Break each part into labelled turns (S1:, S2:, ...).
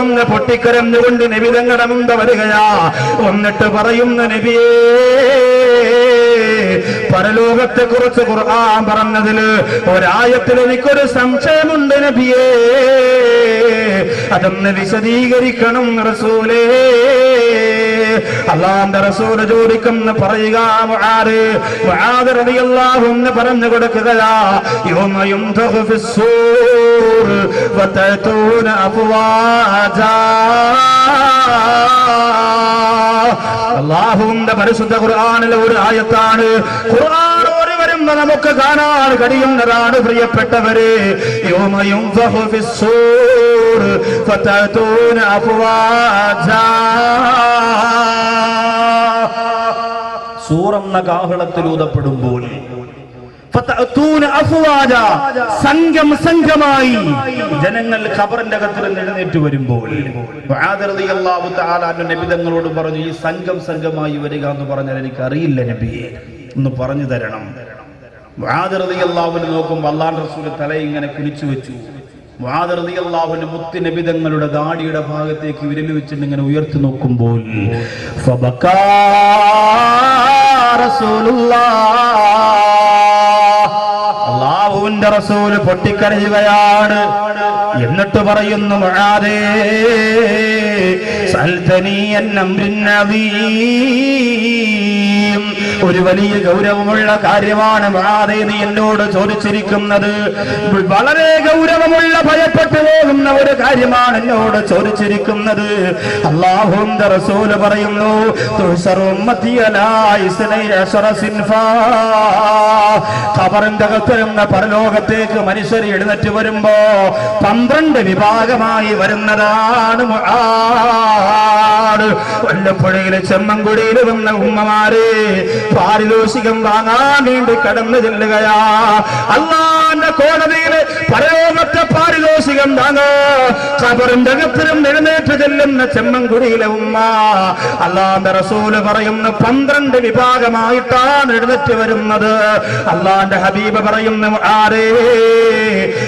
S1: ഒന്ന് പൊട്ടിക്കരന്നുകൊണ്ട് നബി തങ്ങളുടെ മുമ്പ് വരികയാ. എന്നിട്ട് പറയുന്ന നബിയേ പരലോകത്തെ കുറിച്ച് ഖുർആൻ പറഞ്ഞതിൽ ഒരായത്തിൽ എനിക്കൊരു സംശയമുണ്ട് നബിയേ. അതൊന്ന് വിശദീകരിക്കണം റസൂലേ. അള്ളാന്റെ റസൂൽ ചോദിക്കുന്ന പറയുക അൻഹു പറഞ്ഞു കൊടുക്കുകയാ അള്ളാഹുവിന്റെ പരിശുദ്ധ ഖുർആനിലെ ഒരു ആയത്താണ് ഖുർആൻ ഓടി വരുമ്പോ നമുക്ക് കാണാൻ കഴിയുന്നതാണ് പ്രിയപ്പെട്ടവരെ. യോമയും സൂറന്ന അഫ്വാജ. സംഘം സംഘമായി. ജനങ്ങൾ ഖബറിന്റെ അകത്ത് നിന്ന് എഴുന്നേറ്റ് വരുമ്പോൾ നബി തങ്ങളോട് പറഞ്ഞു ഈ സംഘം സംഘമായി വരിക എന്ന് പറഞ്ഞാൽ എനിക്ക് അറിയില്ല നബിയെ. ഒന്ന് പറഞ്ഞു തരണം. തല ഇങ്ങനെ കുനിച്ചു വെച്ചു. മുആദ് റളിയല്ലാഹുവിന്റെ മുത്ത് നബി തങ്ങളുടെ ദാടിയുടെ ഭാഗത്തേക്ക് വിരൽ വെച്ചിട്ട് ഇങ്ങനെ ഉയർത്തി നോക്കുമ്പോൾ അള്ളാഹുവിന്റെ റസൂൽ പൊട്ടിക്കരയുകയാണ്. എന്നിട്ട് പറയുന്നു മുആദേ സൽതനി അദീം. ഒരു വലിയ ഗൗരവമുള്ള കാര്യമാണ് നീ എന്നോട് ചോദിച്ചിരിക്കുന്നത് വളരെ ഗൗരവമുള്ള ഭയപ്പെട്ടു പോകുന്ന ഒരു കാര്യമാണ് എന്നോട് ചോദിച്ചിരിക്കുന്നത് അള്ളാഹുവിന്റെ റസൂൽ പറയുന്നു. ഖബറിന്റെ പരലോകത്തേക്ക് മനുഷ്യർ എഴുന്നേറ്റ് വരുമ്പോ പന്ത്രണ്ട് വിഭാഗമായി വരുന്നതാണ്. വല്ലപ്പുഴയിലെ ചെമ്മൻകുടിയിൽ വന്ന ഉമ്മമാരെ പാരിതോഷികം വാങ്ങാൻ വേണ്ടി കടന്നു ചെല്ലുകയാ. അള്ളാന്റെ കോടതിയിൽ പരലോകത്തെ പാരിതോഷികം വാങ്ങാ. ഖബറിന്റെ ജഗത്തിലും എഴുന്നേറ്റ് ചെല്ലുന്ന ചെമ്മൻകുടിയിലെ ഉമ്മ. അള്ളാന്റെ റസൂൽ പറയുന്ന പന്ത്രണ്ട് വിഭാഗമായിട്ടാണ് എഴുന്നേറ്റ് വരുന്നത്. അള്ളാന്റെ ഹബീബ് പറയുന്ന ആരേ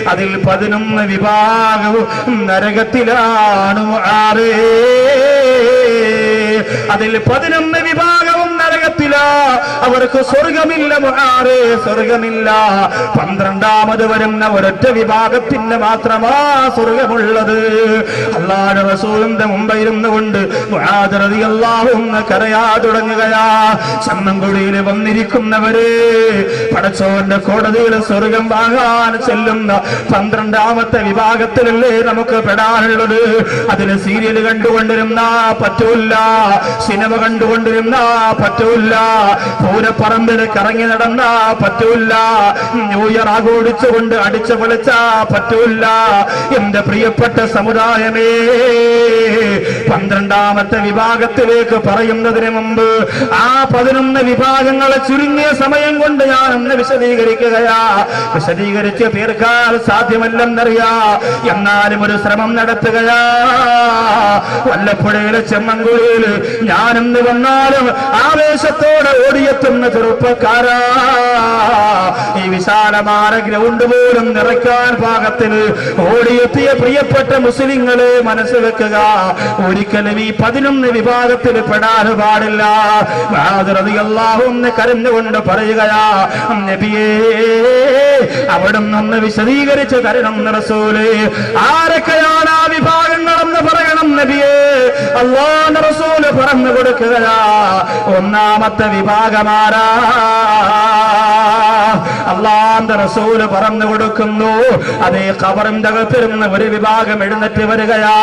S1: അതിൽ പതിനൊന്ന് വിഭാഗവും നരകത്തിലാണ് ആരേ. അതിൽ പതിനൊന്ന് വിഭാഗവും നരകത്തില അവർക്ക് സ്വർഗമില്ല മുഹാറേ സ്വർഗമില്ല. പന്ത്രണ്ടാമത് വരുന്ന ഒരൊറ്റ വിഭാഗത്തിന് മാത്രമാ സ്വർഗമുള്ളത്. അള്ളാടെ റസൂലിന്റെ മുമ്പായിരുന്നു കൊണ്ട് അള്ളാഹും കരയാ തുടങ്ങുകയാ. ചമ്മൻകുടിയിൽ വന്നിരിക്കുന്നവര് പടച്ചോന്റെ കോടതിയിൽ സ്വർഗം വാങ്ങാൻ ചെല്ലുന്ന പന്ത്രണ്ടാമത്തെ വിഭാഗത്തിലല്ലേ നമുക്ക് പെടാനുള്ളത്? അതിന് സീരിയൽ കണ്ടുകൊണ്ടിരുന്ന പറ്റൂല സിനിമ കണ്ടുകൊണ്ടിരുന്ന പറ്റൂല പൂരപ്പറമ്പിൽ കറങ്ങി നടന്ന പറ്റൂല്ല ന്യൂ ഇയർ ആഘോഷിച്ചുകൊണ്ട് അടിച്ചു പൊളിച്ച പറ്റൂല്ല എന്റെ പ്രിയപ്പെട്ട സമുദായമേ പന്ത്രണ്ടാമത്തെ വിഭാഗത്തിലേക്ക് പറയുന്നതിന് മുമ്പ് ആ പതിനൊന്ന് വിഭാഗങ്ങളെ ചുരുങ്ങിയ സമയം കൊണ്ട് ഞാൻ ഒന്ന് വിശദീകരിക്കുകയാ. വിശദീകരിച്ച് തീർക്കാൻ സാധ്യമല്ലെന്നറിയാ. എന്നാലും ഒരു ശ്രമം നടത്തുകയാ. വല്ലപ്പുഴയിലെ ചെമ്മൻകുഴിയിൽ ഞാനെന്ന് വന്നാലും ആവേശത്തോടെ ഓടിയെത്തുന്ന ചെറുപ്പക്കാരാ. ഈ വിശാലമായ ഗ്രൗണ്ട് പോലും നിറയ്ക്കാൻ പാകത്തിൽ ഓടിയെത്തിയ പ്രിയപ്പെട്ട മുസ്ലിങ്ങളെ മനസ്സ് വെക്കുക. ഒരിക്കലും ഈ പതിനൊന്ന് വിഭാഗത്തിൽ പെടാൻ പാടില്ല. കരഞ്ഞുകൊണ്ട് പറയുകയാ നബിയേ ഒന്ന് വിശദീകരിച്ച് തരണം റസൂൽ. ആരൊക്കെയാണ് ആ വിഭാഗങ്ങളെന്ന് പറയണം നബിയേ? അള്ളാഹ് റസൂൽ പറഞ്ഞു കൊടുക്കുകയാ. ഒന്നാമത്തെ വിഭാഗമാരാ. അള്ളാന്റെ റസൂൽ പറഞ്ഞു കൊടുക്കുന്നു. അതേ ഖബറിന്റെ അകത്തിരുന്ന് ഒരു വിഭാഗം എഴുന്നേറ്റ് വരികയാ.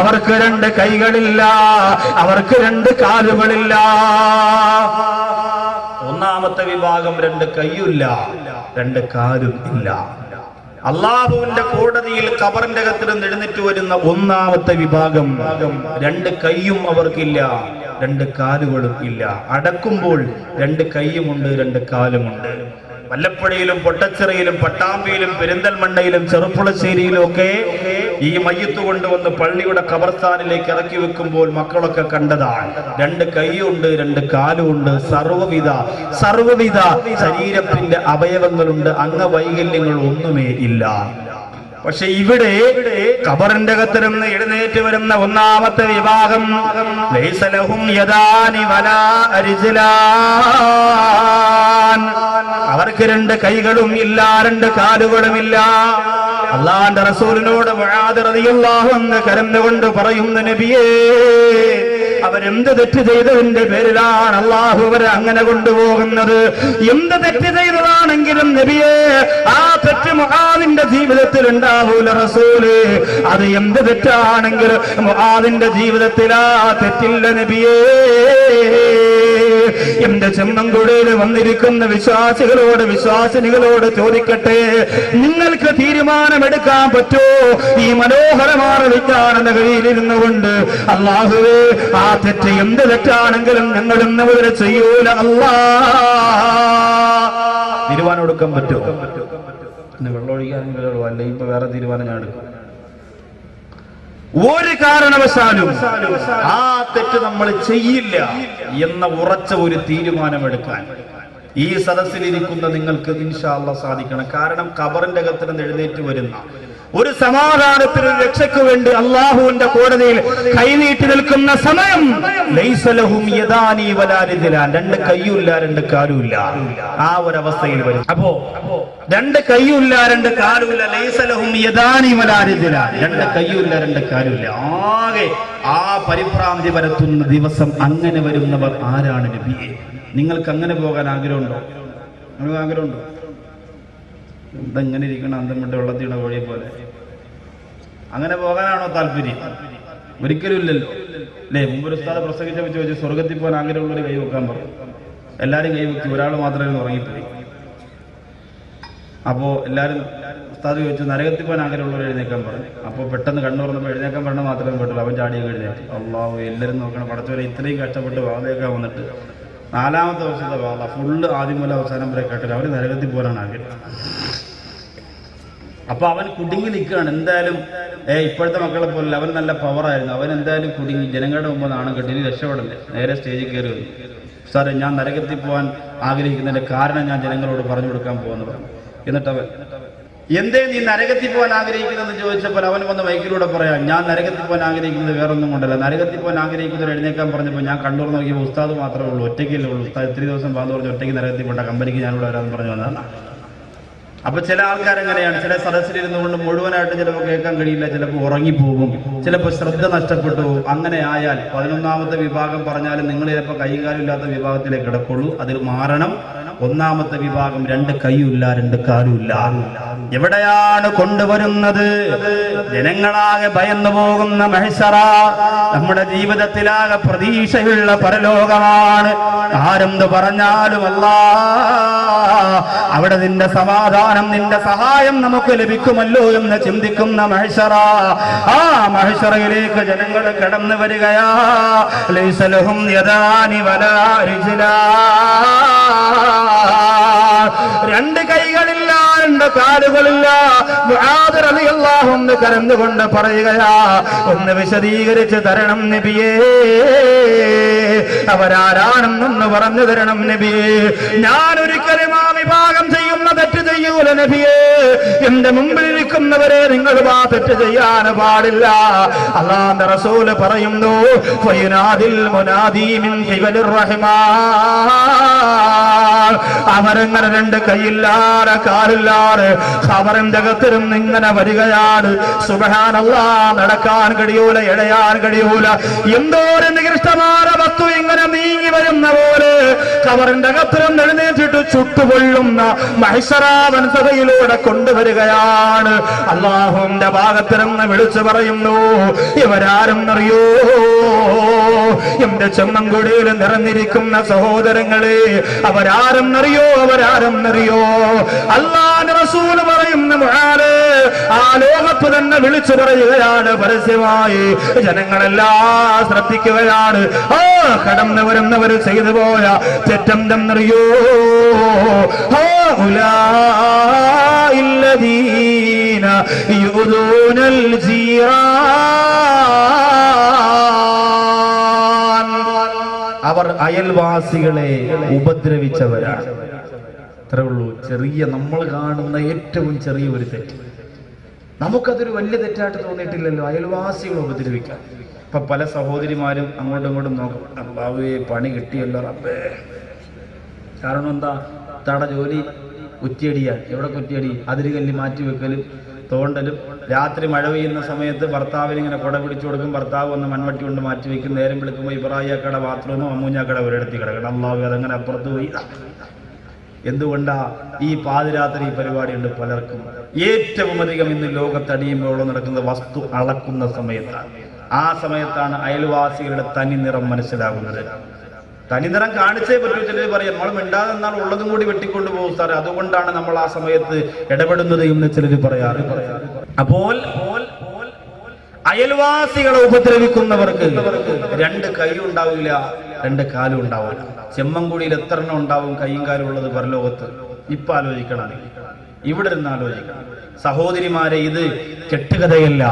S1: അവർക്ക് രണ്ട് കൈകളില്ല അവർക്ക് രണ്ട് കാലുകളില്ല. ഒന്നാമത്തെ വിഭാഗം രണ്ട് കൈയില്ല രണ്ട് കാലും ഇല്ല. അള്ളാഹുവിന്റെ കോടതിയിൽ കബറിന്റെ അകത്തിൽ നെടുന്നിട്ട് വരുന്ന ഒന്നാമത്തെ വിഭാഗം രണ്ട് കൈയും അവർക്കില്ല രണ്ട് കാലുകളും ഇല്ല. അടക്കുമ്പോൾ രണ്ട് കൈയുമുണ്ട് രണ്ട് കാലുമുണ്ട്. വല്ലപ്പുഴയിലും പൊട്ടച്ചിറയിലും പട്ടാമ്പിയിലും പെരിന്തൽമണ്ണയിലും ചെറുപ്പുളശ്ശേരിയിലും ഒക്കെ ഈ മയ്യത്ത് കൊണ്ടുവന്ന് പള്ളിയുടെ കബർസ്ഥാനിലേക്ക് ഇറക്കി വെക്കുമ്പോൾ മക്കളൊക്കെ കണ്ടതാണ്. രണ്ട് കൈയുണ്ട് രണ്ട് കാലുണ്ട് സർവവിധ സർവവിധ ശരീരത്തിന്റെ അവയവങ്ങളുണ്ട്. അംഗവൈകല്യങ്ങൾ ഒന്നുമേ ഇല്ല. പക്ഷെ ഇവിടെ ഖബറിന്റെ കത്തിരുന്ന് എഴുന്നേറ്റ് വരുന്ന ഒന്നാമത്തെ വിഭാഗം. അവർക്ക് രണ്ട് കൈകളും ഇല്ല രണ്ട് കാലുകളും ഇല്ല അള്ളാന്റെ റസൂലിനോട് കരന്നുകൊണ്ട് പറയുന്ന നബിയേ അവരെന്ത് തെറ്റ് ചെയ്തതിന്റെ പേരിലാണ് അള്ളാഹു അവരെ അങ്ങനെ കൊണ്ടുപോകുന്നത്. എന്ത് തെറ്റ് ചെയ്തതാണെങ്കിലും നബിയെ ആ തെറ്റ് മുഹാദിന്റെ ജീവിതത്തിൽ ഉണ്ടാവൂല റസൂൽ. അത് എന്ത് തെറ്റാണെങ്കിലും മുഹാദിന്റെ ജീവിതത്തിൽ ആ തെറ്റില്ല നബിയേ. എന്റെ ചെമ്മൻകുടയിൽ വന്നിരിക്കുന്ന വിശ്വാസികളോട് വിശ്വാസിനികളോട് ചോദിക്കട്ടെ നിങ്ങൾക്ക് തീരുമാനമെടുക്കാൻ പറ്റോ? ഈ മനോഹരമായ വിജ്ഞാന നഗരിയിലിരുന്നു കൊണ്ട് അള്ളാഹുവേ ആ തെറ്റ് എന്ത് തെറ്റാണെങ്കിലും ഞങ്ങൾ ഇന്ന് മുതൽ ചെയ്യൂല. അല്ലാ. തീരുമാനം എടുക്കാൻ പറ്റുമോ? പിന്നെ വെള്ളം ഒഴിക്കാനെങ്കിലും അല്ലെങ്കിൽ ഇപ്പൊ വേറെ തീരുമാനം ഞാൻ എടുക്കും. ഒരു കാരണവശാലും ആ തെറ്റ് നമ്മൾ ചെയ്യില്ല എന്ന ഉറച്ച ഒരു തീരുമാനമെടുക്കാൻ ഈ സദസ്സിലിരിക്കുന്ന നിങ്ങൾക്ക് ഇൻഷാല്ല സാധിക്കണം. കാരണം കബറിന്റെ അകത്തിന് എഴുന്നേറ്റ് വരുന്ന ഒരു സമാധാനത്തിന് രക്ഷയ്ക്ക് വേണ്ടി അള്ളാഹുവിന്റെ കോടതിയിൽ കൈനീട്ടി നിൽക്കുന്ന സമയം ലൈസലഹും രണ്ട് കയ്യുമില്ല രണ്ട് കാലുമില്ല. ആ ഒരു അവസ്ഥയിൽ വരും. അപ്പോ രണ്ട് കയ്യുമില്ല രണ്ട് കാലുമില്ല. ലൈസലഹും രണ്ട് കയ്യുമില്ല രണ്ട് കാലുമില്ല. ആകെ ആ പരിഭ്രാന്തി വരത്തുന്ന ദിവസം അങ്ങനെ വരുന്നവർ ആരാണ് നബിയെ? നിങ്ങൾക്ക് അങ്ങനെ പോകാൻ ആഗ്രഹമുണ്ടോ? നിങ്ങൾക്ക് ആഗ്രഹമുണ്ടോ? എന്താ ഇങ്ങനെ ഇരിക്കണം? അന്തം കൊണ്ട് വെള്ളത്തിയുടെ കോഴിയെ പോലെ. അങ്ങനെ പോകാനാണോ താല്പര്യം? ഒരിക്കലും ഇല്ലല്ലോ അല്ലേ? മുമ്പ് ഒരു ഉസ്താദ് പ്രസംഗിച്ചപ്പോൾ ചോദിച്ചു സ്വർഗത്തിൽ പോകാൻ ആഗ്രഹമുള്ളവർ കൈ വെക്കാൻ പറഞ്ഞു. എല്ലാവരും കൈ വെക്കി. ഒരാൾ മാത്രമേ ഉറങ്ങിപ്പോയി. അപ്പോ എല്ലാവരും ഉസ്താദ് ചോദിച്ചു നരകത്തിൽ പോകാൻ ആഗ്രഹമുള്ളവർ എഴുന്നേക്കാൻ പറഞ്ഞു അപ്പോൾ പെട്ടെന്ന് കണ്ണു തുറന്നപ്പോൾ എഴുന്നേക്കാൻ പറഞ്ഞാൽ മാത്രമേ പറ്റുള്ളൂ അവൻ ചാടിയൊക്കെ എഴുന്നേറ്റ്. അള്ളാഹു എല്ലാവരും നോക്കണം. പടച്ചവരെ ഇത്രയും കഷ്ടപ്പെട്ട് വാതയൊക്കെ വന്നിട്ട്. നാലാമത്തെ വർഷത്തെ വാള ഫുള്ള് ആദ്യം മുതൽ അവസാനം വരെ കേട്ടില്ല അവർ നരകത്തിൽ പോകാനാണ് ആഗ്രഹം. അപ്പൊ അവൻ കുടുങ്ങി നിൽക്കുകയാണ്. എന്തായാലും ഏ ഇപ്പോഴത്തെ മക്കളെ പോലെ അവൻ നല്ല പവറായിരുന്നു അവൻ എന്തായാലും കുടുങ്ങി. ജനങ്ങളുടെ മുമ്പ് നാണം കെട്ടി. ഇനി രക്ഷപ്പെടണ്ടേ നേരെ സ്റ്റേജിൽ കയറി വന്നു സാറേ ഞാൻ നരകത്തിൽ പോകാൻ ആഗ്രഹിക്കുന്നതിന്റെ കാരണം ഞാൻ ജനങ്ങളോട് പറഞ്ഞു കൊടുക്കാൻ പോകുന്നു പറഞ്ഞു എന്നിട്ട് അവൻ എന്തേ നീ നരകത്തിൽ പോകാൻ ആഗ്രഹിക്കുന്നതെന്ന് ചോദിച്ചപ്പോൾ അവൻ വന്ന് മൈക്കിലൂടെ പറയാം ഞാൻ നരകത്തിൽ പോകാൻ ആഗ്രഹിക്കുന്നത് വേറൊന്നും കൊണ്ടല്ല. നരകത്തിൽ പോകാൻ ആഗ്രഹിക്കുന്നവർ എഴുന്നേക്കാൻ പറഞ്ഞപ്പോൾ ഞാൻ കണ്ണൂർ നോക്കിയപ്പോൾ ഉസ്താദ് മാത്രമേ ഉള്ളൂ. ഒറ്റയ്ക്കല്ലേ ഉള്ളൂ. ഉസ്താദ് ഇത്രയും ദിവസം പാന്ന് പറഞ്ഞ് ഒറ്റയ്ക്ക് നരകത്തിൽ പോകേണ്ട കമ്പനിക്ക് ഞാനിവിടെ വരാമെന്ന് പറഞ്ഞു വന്നതാണ്. അപ്പൊ ചില ആൾക്കാർ എങ്ങനെയാണ് ചില സദസ്സിലിരുന്നു കൊണ്ട് മുഴുവനായിട്ട് ചിലപ്പോൾ കേൾക്കാൻ കഴിയില്ല ചിലപ്പോൾ ഉറങ്ങിപ്പോകും ചിലപ്പോൾ ശ്രദ്ധ നഷ്ടപ്പെട്ടു അങ്ങനെ ആയാൽ പതിനൊന്നാമത്തെ വിഭാഗം പറഞ്ഞാലും നിങ്ങൾ ചിലപ്പോൾ കൈകാലില്ലാത്ത വിഭാഗത്തിലേക്ക് കിടക്കുള്ളൂ. അതിൽ മാറണം. ഒന്നാമത്തെ വിഭാഗം രണ്ട് കൈയുമില്ല രണ്ട് കാലുമില്ല. എവിടെയാണ് കൊണ്ടുവരുന്നത്? ജനങ്ങളാകെ ഭയന്നു പോകുന്ന മഹസറ നമ്മുടെ ജീവിതത്തിലാകെ പ്രതീക്ഷയുള്ള പരലോകമാണ്. ആരെന്ത് പറഞ്ഞാലും അല്ല. അവിടെ നിന്റെ സമാധാനം നിന്റെ സഹായം നമുക്ക് ലഭിക്കുമല്ലോ എന്ന് ചിന്തിക്കുന്ന മഹസറ. ആ മഹസറയിലേക്ക് ജനങ്ങൾ കടന്നു വരികയാ. ലൈസലഹും യദാനി വലാ രണ്ട് കൈകളില്ല രണ്ട് കാലുകളില്ല. അൻഹു കരന്നുകൊണ്ട് പറയുകയാ ഒന്ന് വിശദീകരിച്ച് തരണം നബിയേ. അവരാരാണെന്നൊന്ന് പറഞ്ഞു തരണം നബിയേ. ഞാൻ ഒരിക്കലും ആ വിഭാഗം ചെയ്യുന്ന ചെയ്യൂല നബിയേ. എന്റെ മുമ്പിൽ ഇരിക്കുന്നവരെ നിങ്ങൾ വാ തെറ്റ് ചെയ്യാൻ പാടില്ല. അള്ളാന്റെ റസൂൽ പറയുന്നു ഫയുനാദിൽ മുനാദി മിൻ ഖിബലിർ റഹ്മാൻ. അവരങ്ങനെ രണ്ട് കൈയില്ലാതെ കാലില്ലാതെ അവരന്റെ അകത്തിരുന്ന് ഇങ്ങനെ വരികയാണ്. സുബഹാനല്ല നടക്കാൻ കഴിയൂല ഇടയാൻ കഴിയൂല. എന്തോരം നികൃഷ്ടമായ വസ്തു ഇങ്ങനെ നീങ്ങി വരുന്ന പോലെ കവറിന്റെ അകത്തിരുന്ന് എഴുന്നേറ്റിട്ട് ചുട്ടുപൊള്ളുന്ന മഹിഷറാവൻസതയിലൂടെ കൊണ്ടുവരികയാണ്. അള്ളാഹുവിന്റെ ഭാഗത്തിരുന്ന് വിളിച്ചു പറയുന്നു ഇവരാരും അറിയോ എന്റെ ചെമ്മൻകുടിയിൽ നിറഞ്ഞിരിക്കുന്ന സഹോദരങ്ങളെ അവരാരും അറിയോ അവരാരും അറിയോ അള്ളാന്റെ റസൂൽ പറയുന്ന ആ ലോകത്ത് തന്നെ വിളിച്ചു പറയുകയാണ് പരസ്യമായി. ജനങ്ങളെല്ലാം ശ്രദ്ധിക്കുകയാണ്. ആ കടന്നു വരുന്നവർ ചെയ്തു പോയ തെറ്റെന്തെന്നറിയോ? ആ ഉലാ الذين يؤذون الجيران അവർ അയൽവാസികളെ ഉപദ്രവിച്ചവരാണ് അത്രേ ഉള്ളൂ ചെറിയ നമ്മൾ കാണുന്ന ഏറ്റവും ചെറിയ ഒരു തെറ്റ് നമുക്കതൊരു വലിയ തെറ്റായിട്ട് തോന്നിയിട്ടില്ലല്ലോ അയൽവാസികളെ ഉപദ്രവിക്കാൻ ഇപ്പൊ പല സഹോദരിമാരും അങ്ങോട്ടും ഇങ്ങോട്ടും നോക്കും അള്ളാവേ പണി കിട്ടിയല്ലോ റബ്ബേ കാരണം എന്താ തട ജോലി കുറ്റിയടിയാണ് എവിടെ കുറ്റിയടി? അതിരുകല്ലി മാറ്റി വെക്കലും തോണ്ടലും. രാത്രി മഴ പെയ്യുന്ന സമയത്ത് ഭർത്താവിന് ഇങ്ങനെ കുട പിടിച്ചു കൊടുക്കും. ഭർത്താവ് ഒന്ന് മൺവട്ടി കൊണ്ട് മാറ്റി വെക്കും നേരം വിളിക്കുമ്പോൾ ഇബ്രാഹിയാക്കട ബാത്റൂമോ അമ്മൂഞ്ഞാക്കട ഒരിടത്തി കിടക്കണം. അള്ളാഹു അതങ്ങനെ അപ്പുറത്ത് പോയി. എന്തുകൊണ്ടാ ഈ പാതിരാത്രി പരിപാടിയുണ്ട് പലർക്കും? ഏറ്റവും അധികം ഇന്ന് ലോകത്തടിയുമ്പോൾ നടക്കുന്ന വസ്തു അളക്കുന്ന സമയത്താണ്. ആ സമയത്താണ് അയൽവാസികളുടെ തനി നിറം മനസ്സിലാകുന്നത്. തനിനിറം കാണിച്ചേ പറ്റൂ. ചിലർ പറയും നമ്മൾ മിണ്ടാതെ എന്നാൽ ഉള്ളതും കൂടി വെട്ടിക്കൊണ്ട് പോകും സാറേ. അതുകൊണ്ടാണ് നമ്മൾ ആ സമയത്ത് ഇടപെടുന്നത് എന്ന് ചിലർ പറയാറ്. അപ്പോൾ അയൽവാസികളെ ഉപദ്രവിക്കുന്നവർക്ക് രണ്ട് കൈ ഉണ്ടാവില്ല രണ്ട് കാലും ഉണ്ടാവില്ല. ചെമ്മൻകുടിയിൽ എത്ര എണ്ണം ഉണ്ടാവും കൈയും കാലും ഉള്ളത് പരലോകത്ത്? ഇപ്പൊ ആലോചിക്കണം. ഇവിടെ ഇരുന്ന് ആലോചിക്കണം. സഹോദരിമാരെ ഇത് കെട്ടുകഥയല്ല.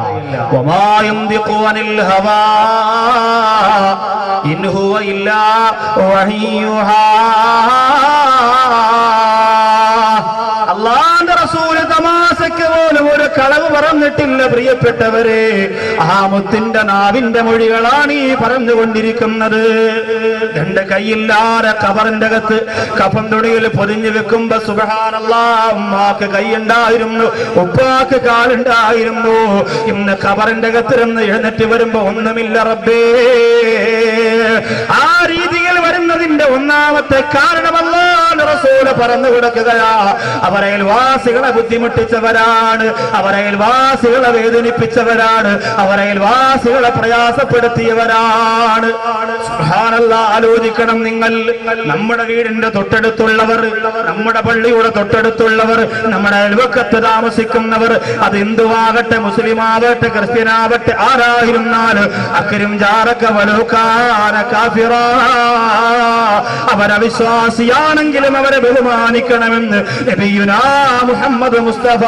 S1: വമായം ദിഖുവനിൽ ഹവാ ഇൻ ഹുവ ഇല്ലാ വഹിയുഹാ. അള്ളാന്റെ റസൂൽ തമാശക്ക് പോലും ഒരു കളവ് പറഞ്ഞിട്ടില്ല പ്രിയപ്പെട്ടവരെ. ആ മുത്തിന്റെ നാവിന്റെ മൊഴികളാണ് ഈ പറഞ്ഞുകൊണ്ടിരിക്കുന്നത്. രണ്ട് കൈയില്ലാതെ കബറിന്റെ അകത്ത് കഫം തുണിയിൽ പൊതിഞ്ഞു വെക്കുമ്പോ സുഖാനല്ല ഉമ്മാക്ക് കൈയുണ്ടായിരുന്നു ഉപ്പാക്ക് കാലുണ്ടായിരുന്നു. ഇന്ന് കബറിന്റെ അകത്തിരുന്ന് എഴുന്നേറ്റ് വരുമ്പോ ഒന്നുമില്ല റബ്ബേ. ആ രീതിയിൽ വരുന്നതിന്റെ ഒന്നാമത്തെ കാരണമല്ലാന്ന് റസൂൽ പറഞ്ഞു കൊടുക്കുകയാ. അവരയൽവാസികളെ ബുദ്ധിമുട്ടിച്ചവരാണ്. അവരയൽവാസികളെ വേദനിപ്പിച്ചവരാണ്. അവരയൽവാസികളെ പ്രയാസപ്പെടുത്തിയവരാണ്. സുബ്ഹാനല്ലാ, ആലോചിക്കണം നിങ്ങൾ. നമ്മുടെ വീടിന്റെ തൊട്ടടുത്തുള്ളവർ നമ്മുടെ പള്ളിയുടെ തൊട്ടടുത്തുള്ളവർ നമ്മുടെ അയൽവക്കത്ത് താമസിക്കുന്നവർ അത് ഹിന്ദുവാകട്ടെ മുസ്ലിം ആവട്ടെ ക്രിസ്ത്യൻ ആവട്ടെ ആരായിരുന്നാലും അക്കരും ജാറക്ക അവരവിശ്വാസിയാണെങ്കിലും അവരെ ബഹുമാനിക്കണമെന്ന് മുഹമ്മദ് മുസ്തഫ.